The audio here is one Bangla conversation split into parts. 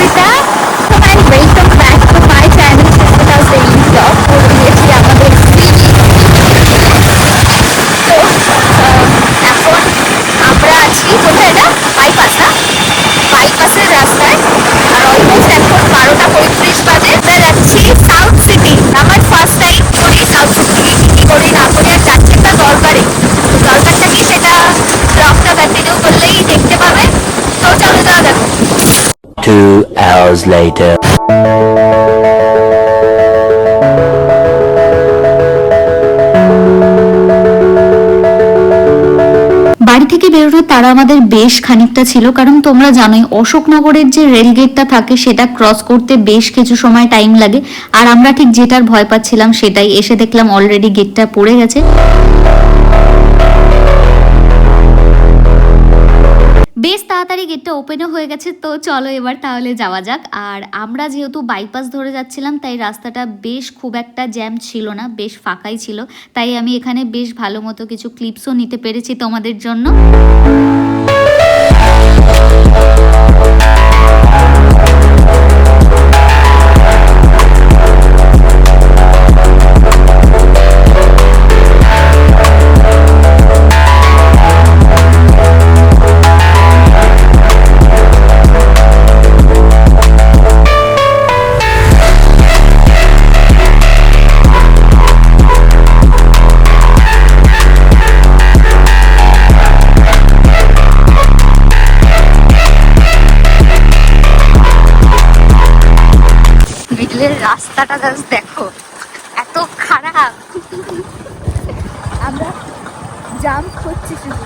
Is that? Two hours later. বাড়ি থেকে বেরোনোর তারা আমাদের বেশ খানিকটা ছিল, কারণ তোমরা জানোই অশোকনগরের যে রেল গেটটা থাকে, সেটা ক্রস করতে বেশ কিছু সময় টাইম লাগে। আর আমরা ঠিক যেটার ভয় পাচ্ছিলাম সেটাই। এসে দেখলাম অলরেডি গেটটা পড়ে গেছে। তাড়াতাড়ি গেটটা ওপেনও হয়ে গেছে, তো চলো এবার তাহলে যাওয়া যাক। আর আমরা যেহেতু বাইপাস ধরে যাচ্ছিলাম, তাই রাস্তাটা বেশ খুব একটা জ্যাম ছিল না, বেশ ফাঁকাই ছিল। তাই আমি এখানে বেশ ভালো মতো কিছু ক্লিপসও নিতে পেরেছি তোমাদের জন্য। মিডলের রাস্তাটা জাস্ট দেখো। এত খারাপ। আমরা জাম করছি শুধু।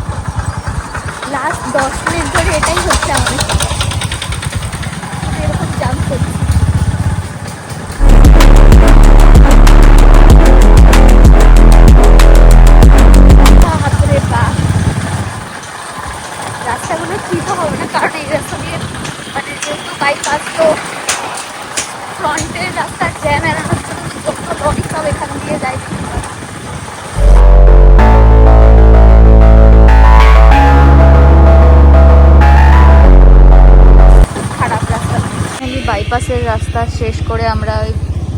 লাস্ট দশ মিনিট ধরে এটাই হচ্ছে আমাদের। এরকম জাম করছি। ফ্রন্টের রাস্তার জ্যাম এড়ানোর জন্য সব এখান দিয়ে যায়। বাইপাসের রাস্তা শেষ করে আমরা ওই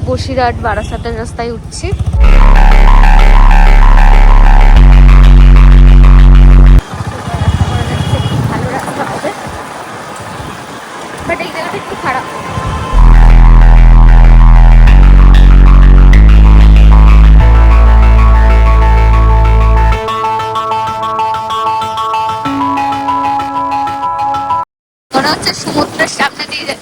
বসিরহাট বারাসাতের রাস্তায় উঠছি। মনে হচ্ছে সমুদ্রের সামনে দিয়ে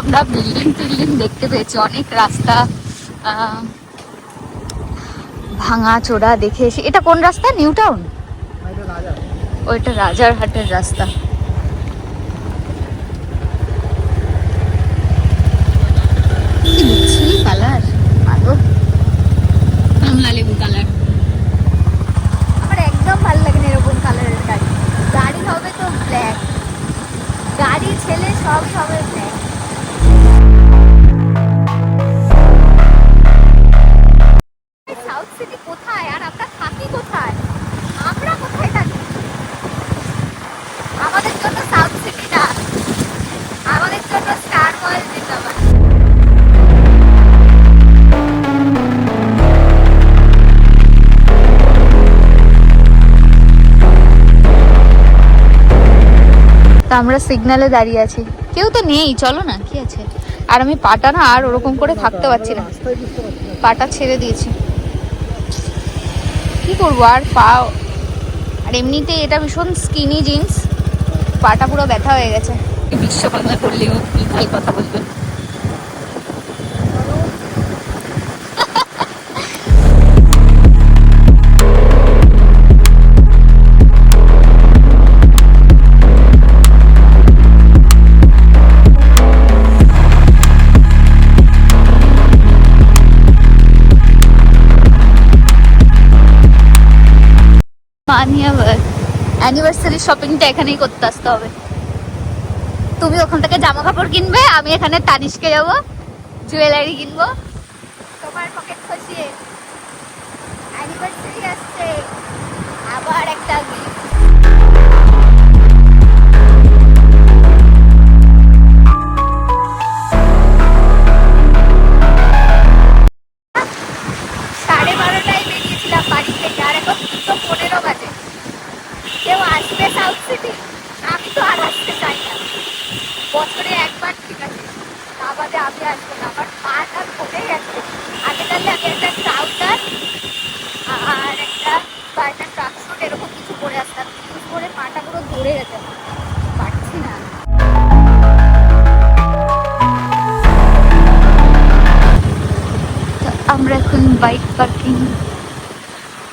আমরা বিল্ডিং টিল্ডিং দেখতে পেয়েছি। অনেক রাস্তা ভাঙা, চোরা দেখে এসে এটা কোন রাস্তা? নিউ টাউন ওইটা রাজারহাটের রাস্তা। কি কালার ভালো আমরা সিগনালে দাঁড়িয়ে আছি। কেউ তো নেই, চলো না, কি আছে? আর আমি পাটা না আর ওরকম করে থাকতে পারছি না। পাটা ছেড়ে দিয়েছি। কি করব আর? পা আর এমনিতে এটা ভীষণ স্কিনি জিন্স পাটা পুরো ব্যথা হয়ে গেছে। বিশ্বকর্মা বাংলা করলেও কথা ভাই কথা আবার অ্যানিভার্সারি শপিংটা এখানেই করতে আসতে হবে। তুমি ওখান থেকে জামা কাপড় কিনবে, আমি এখানে তানিশকে যাব জুয়েলারি কিনবো। তোমার পকেট খসিয়ে অ্যানিভার্সারি আসছে। আবার একটা। আসবে সাউথ সিটি আমি তো আর আসতে চাই না। বছরে একবার ঠিক আছে। তা বাদে আমি আসব না। আমার পাটা ধরে গেছে আগে তাহলে আমি একটা ট্রাউজার আর একটা বা একটা ট্রাক এরকম কিছু পরে আসতাম। ইউজ করে পাটা পুরো ধরে গেছে। পারছি না। আমরা এখন বাইক পার্কিং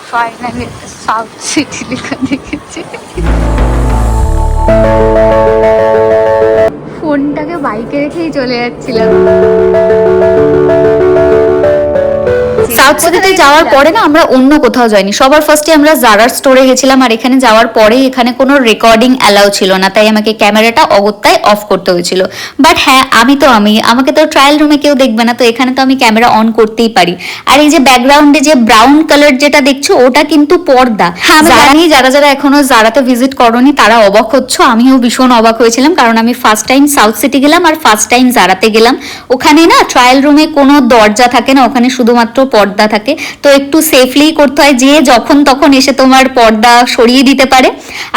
ফাইনালি একটা সাউথ সিটি লেখা দেখেছি। ফোনটাকে বাইকে রেখেই চলে যাচ্ছিলাম। সাউথ সিটিতে যাওয়ার পরে না আমরা অন্য কোথাও যাইনি। সবার ফার্স্টে আমরা জারার স্টোরে গেছিলাম আর এখানে যাওয়ার পরেই এখানে কোনো রেকর্ডিং অ্যালাউ ছিল না। তাই আমাকে ক্যামেরাটা অগত্যায় অফ করতে হয়েছিল। বাট হ্যাঁ আমি তো আমি। আমাকে তো ট্রায়াল রুমে কেউ দেখবে না। তো এখানে তো আমি ক্যামেরা অন করতেই পারি। আর এই যে ব্যাকগ্রাউন্ডে যে ব্রাউন কালার যেটা দেখছ ওটা কিন্তু পর্দা। হ্যাঁ আমি জানি। যারা যারা এখনও জারাতে ভিজিট করনি তারা অবাক হচ্ছ। আমিও ভীষণ অবাক হয়েছিলাম। কারণ আমি ফার্স্ট টাইম সাউথ সিটি গেলাম আর ফার্স্ট টাইম জারাতে গেলাম। ওখানে না ট্রায়াল রুমে কোনো দরজা থাকে না। ওখানে শুধুমাত্র পর্দা থাকে। তো একটু সেফলি করতে হয়, যে যখন তখন এসে তোমার পর্দা সরিয়ে দিতে পারে।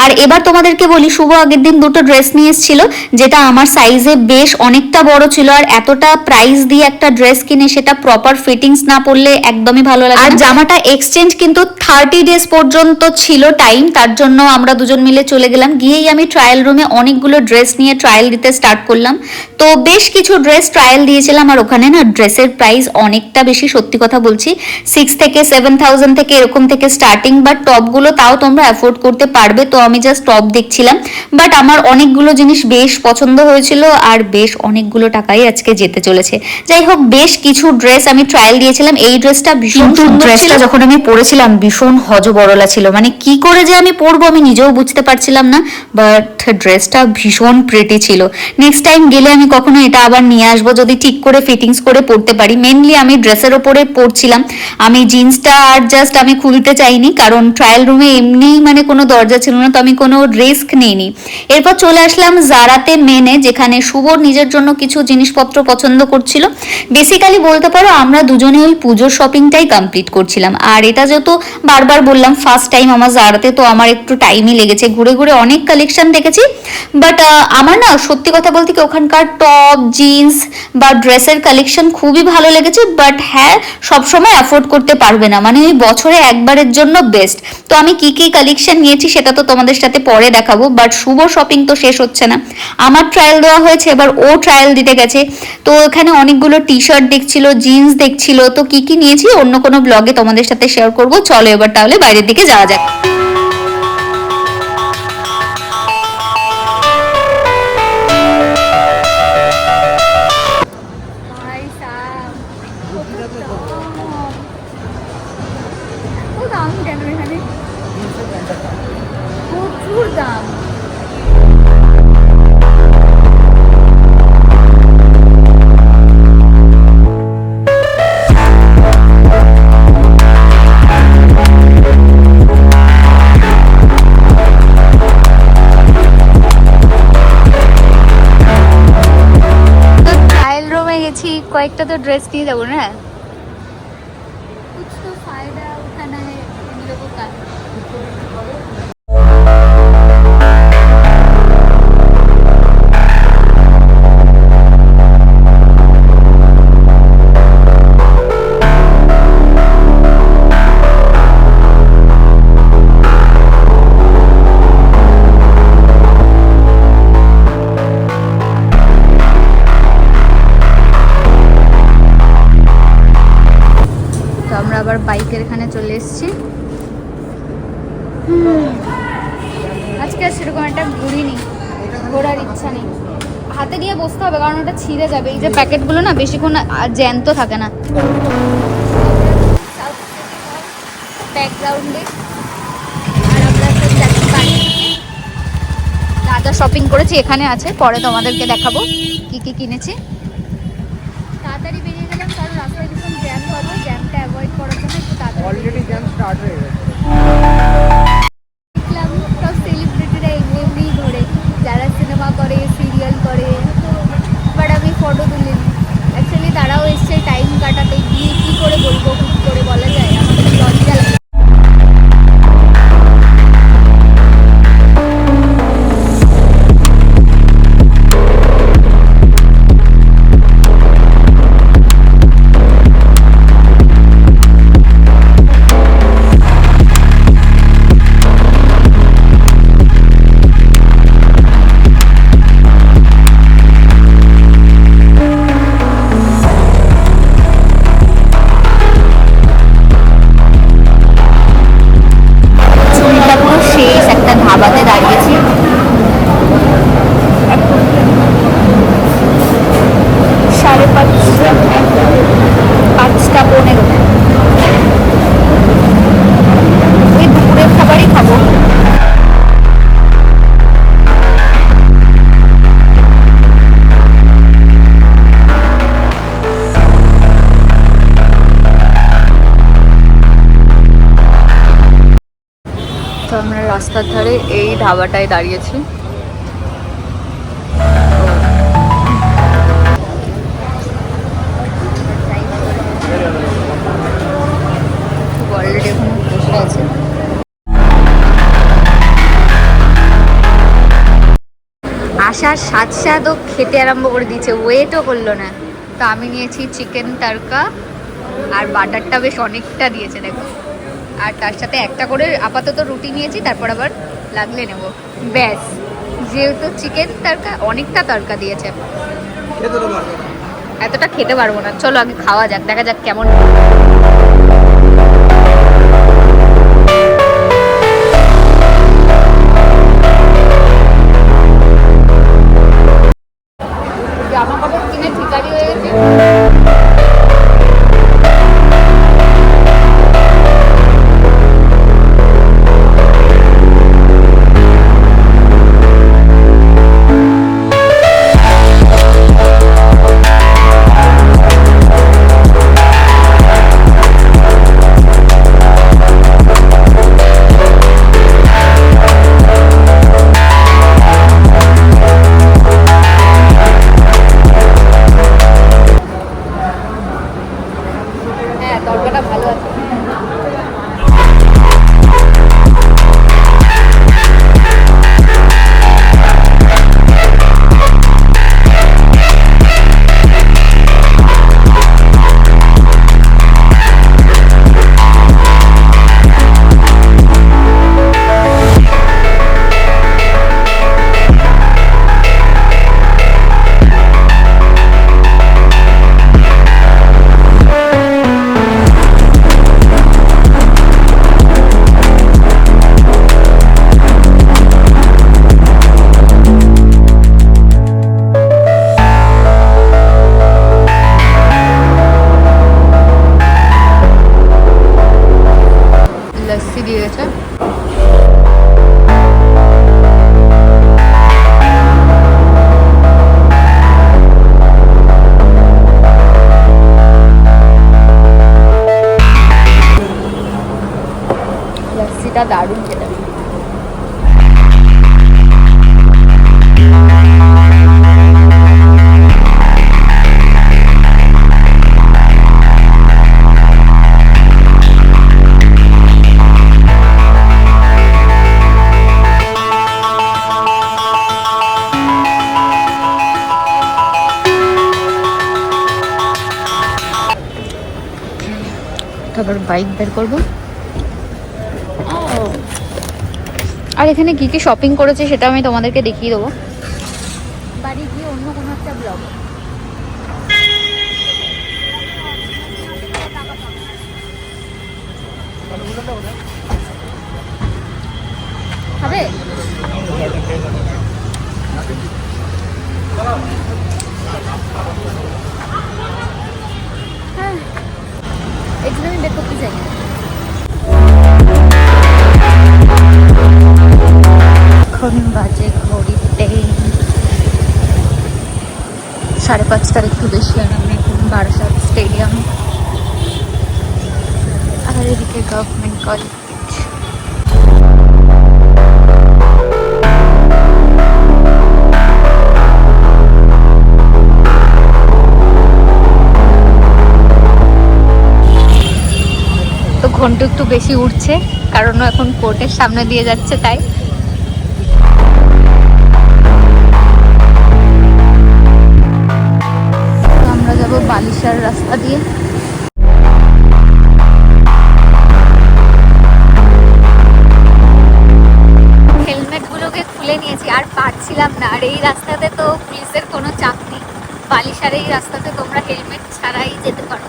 আর এবার তোমাদেরকে বলি, শুভ আগের দিন দুটো ড্রেস নিয়ে এসেছিল, যেটা আমার সাইজে বেশ অনেকটা বড় ছিল, আর এতটা প্রাইস দিয়ে একটা ড্রেস কিনে সেটা প্রপার ফিটিংস না পড়লে একদমই ভালো লাগে আর জামাটা এক্সচেঞ্জ কিন্তু থার্টি ডেজ পর্যন্ত ছিল টাইম তার জন্য আমরা দুজন মিলে চলে গেলাম। গিয়েই আমি ট্রায়াল রুমে অনেকগুলো ড্রেস নিয়ে ট্রায়াল দিতে স্টার্ট করলাম। তো বেশ কিছু ড্রেস ট্রায়াল দিয়েছিলাম, আর ওখানে না ড্রেসের প্রাইস অনেকটা বেশি, সত্যি কথা বলছি সিক্স থেকে সেভেন থাউজেন্ড থেকে এরকম থেকে স্টার্টিং বাট টপগুলো তাও তোমরা অ্যাফোর্ড করতে পারবে। তো আমি জাস্ট টপ দেখছিলাম। বাট আমার অনেকগুলো জিনিস বেশ পছন্দ হয়েছিল আর বেশ অনেকগুলো টাকাই আজকে যেতে চলেছে। যাই হোক বেশ কিছু ড্রেস আমি ট্রায়াল দিয়েছিলাম। এই ড্রেসটা ভীষণ সুন্দর ড্রেসটা যখন আমি পরেছিলাম ভীষণ হজবরলা ছিল। মানে কি করে যে আমি পরবো আমি নিজেও বুঝতে পারছিলাম না বাট ড্রেসটা ভীষণ প্রেটি ছিল। নেক্সট টাইম গেলে আমি কখনো এটা আবার নিয়ে আসব যদি ঠিক করে ফিটিংস করে পরতে পারি। মেনলি আমি ড্রেসের ওপরে পরছিলাম আমি জিন্সটা আর জাস্ট আমি খুলতে চাইনি, কারণ ট্রায়াল রুমে এমনিই মানে কোনো দরজা ছিল না, তো আমি কোনো রিস্ক নিইনি। এরপর চলে আসলাম জারাতে মেনে যেখানে শুভর নিজের জন্য কিছু জিনিসপত্র পছন্দ করছিল। বেসিক্যালি বলতে পারো, আমরা দুজনে ওই পুজোর শপিংটাই কমপ্লিট করছিলাম। আর এটা যেহেতু বারবার বললাম ফার্স্ট টাইম আমার জারাতে তো আমার একটু টাইমই লেগেছে। ঘুরে ঘুরে অনেক কালেকশন দেখেছি। বাট আমার না, সত্যি কথা বলতে কি, ওখানকার টপ জিন্স বা ড্রেসের কালেকশন খুবই ভালো লেগেছে। বাট হ্যাঁ সবসময় অ্যাফোর্ড করতে পারবে না। মানে ওই বছরে একবারের জন্য বেস্ট তো আমি কি কি কালেকশন নিয়েছি সেটা তো তোমাদের সাথে পরে দেখাবো বাট শুভ শপিং তো শেষ হচ্ছে না। আমার ট্রায়াল দেওয়া হয়েছে, এবার ও ট্রায়াল দিতে গেছে। তো এখানে অনেকগুলো টি শার্ট দেখছিল জিন্স দেখছিল। তো কি কি নিয়েছি, অন্য কোনো ব্লগে তোমাদের সাথে শেয়ার করব। চলো এবার তাহলে বাইরের দিকে যাওয়া যাক। কয়েকটা তো ড্রেস নিয়ে যাব না? আজকে আর সেরকম একটা ঘুরিনি ঘোরার ইচ্ছা নেই। হাতে দিয়ে বসতে হবে, কারণ ওটা ছিঁড়ে যাবে। এই যে প্যাকেটগুলো না, বেশিক্ষণ জ্যান্ত থাকে না। ব্যাকগ্রাউন্ডে আর আমরা দাদা শপিং করেছি, এখানে আছে। পরে তোমাদেরকে দেখাবো কি কি কিনেছি। তাড়াতাড়ি বেরিয়ে গেলাম, কারণ রাস্তায় ভীষণ জ্যাম হবে। জ্যামটা অ্যাভয়েড করার জন্য একটু তাড়াতাড়ি অলরেডি জ্যাম স্টার্ট হয়ে গেছে। ধারে এই ধাবাটায় দাঁড়িয়েছি। অলরেডি এখন বসে আছে। আসার সাতও খেতে আরম্ভ করে দিয়েছে, ওয়েটও করল না। তো আমি নিয়েছি চিকেন তারকা আর বাটারটা বেশ অনেকটা দিয়েছে, দেখো। আর তার সাথে একটা করে আপাতত রুটি নিয়েছি, তারপর আবার লাগলে নেব। ব্যাস যেহেতু চিকেন তরকা অনেকটা তরকা দিয়েছে। এতটা খেতে পারব না। চলো আগে খাওয়া যাক দেখা যাক কেমন লস্যিটা দারুণ খেতে। তারপর বাইক বের করব। আর এখানে কি কি শপিং করেছে সেটা আমি তোমাদেরকে দেখিয়ে দেবো। বাড়ি গিয়ে অন্য কোনো একটা ব্লগ হবে হ্যাঁ। এগুলো আমি বের করতে চাই। এখন বাজে ঘড়িতে। সাড়ে পাঁচটার একটু বেশি আর আমি এখন বারাসাত স্টেডিয়াম আর এদিকে গভর্নমেন্ট কলেজ ঘণ্টা একটু বেশি উঠছে, কারণ এখন কোর্টের সামনে দিয়ে যাচ্ছে, তাই। যাব রাস্তা দিয়ে। হেলমেটগুলোকে খুলে নিয়েছি, আর পারছিলাম না। আর এই রাস্তাতে তো পুলিশের কোনো চাপ নেই। বালিশার এই রাস্তাতে তোমরা হেলমেট ছাড়াই যেতে পারো।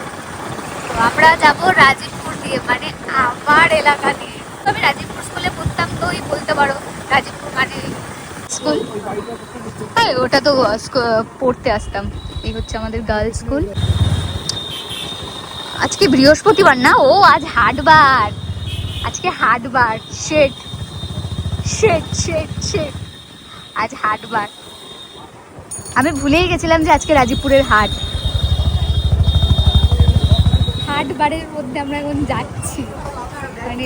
তো আমরা যাব রাজীবপুর দিয়ে মানে আমার এলাকা দিয়ে। আমি রাজীবপুর স্কুলে পড়তাম তো বলতে পারো। রাজীবপুর মানে স্কুল। হ্যাঁ ওটা তো পড়তে আসতাম। এই হচ্ছে আমাদের গার্লস স্কুল। আজকে বৃহস্পতিবার না ও আজ হাটবার। আজকে হাটবার শেট শেট শেট শেট আজ হাটবার। আমি ভুলেই গেছিলাম যে আজকে রাজীবপুরের হাট। হাট বারের মধ্যে আমরা এখন যাচ্ছি মানে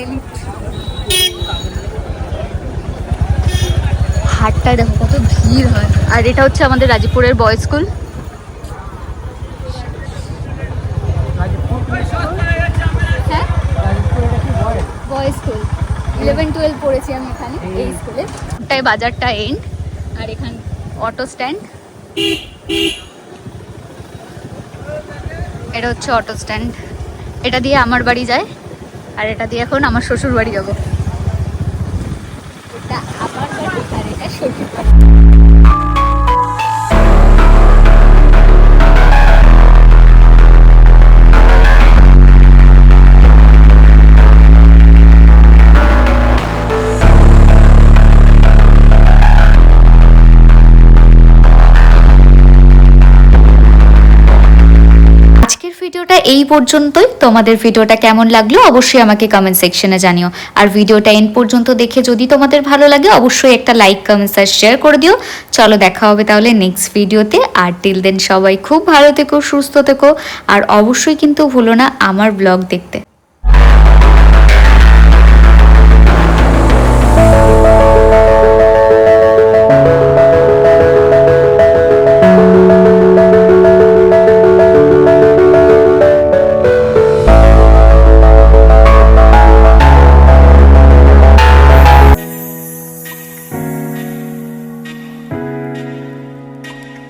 ঘাটটায় দেখো কত ভিড় হয়। আর এটা হচ্ছে আমাদের রাজীবপুরের boys school boys school eleven twelve পড়েছি আমি এখানে এই স্কুলে তাই বাজারটা এন্ড আর এখান অটো স্ট্যান্ড এটা হচ্ছে অটো স্ট্যান্ড এটা দিয়ে আমার বাড়ি যায় আর এটা দিয়ে এখন আমার শ্বশুর বাড়ি যাব। এই পর্যন্তই। তোমাদের ভিডিওটা কেমন লাগল অবশ্যই আমাকে কমেন্ট সেকশনে জানিও। আর ভিডিওটা এন্ড পর্যন্ত দেখে যদি তোমাদের ভালো লাগে, অবশ্যই একটা লাইক কমেন্টস আর শেয়ার করে দিও। চলো দেখা হবে তাহলে নেক্সট ভিডিওতে আর টিল দেন সবাই খুব ভালো থেকো, সুস্থ থেকো। আর অবশ্যই কিন্তু ভুলো না আমার ব্লগ দেখতে।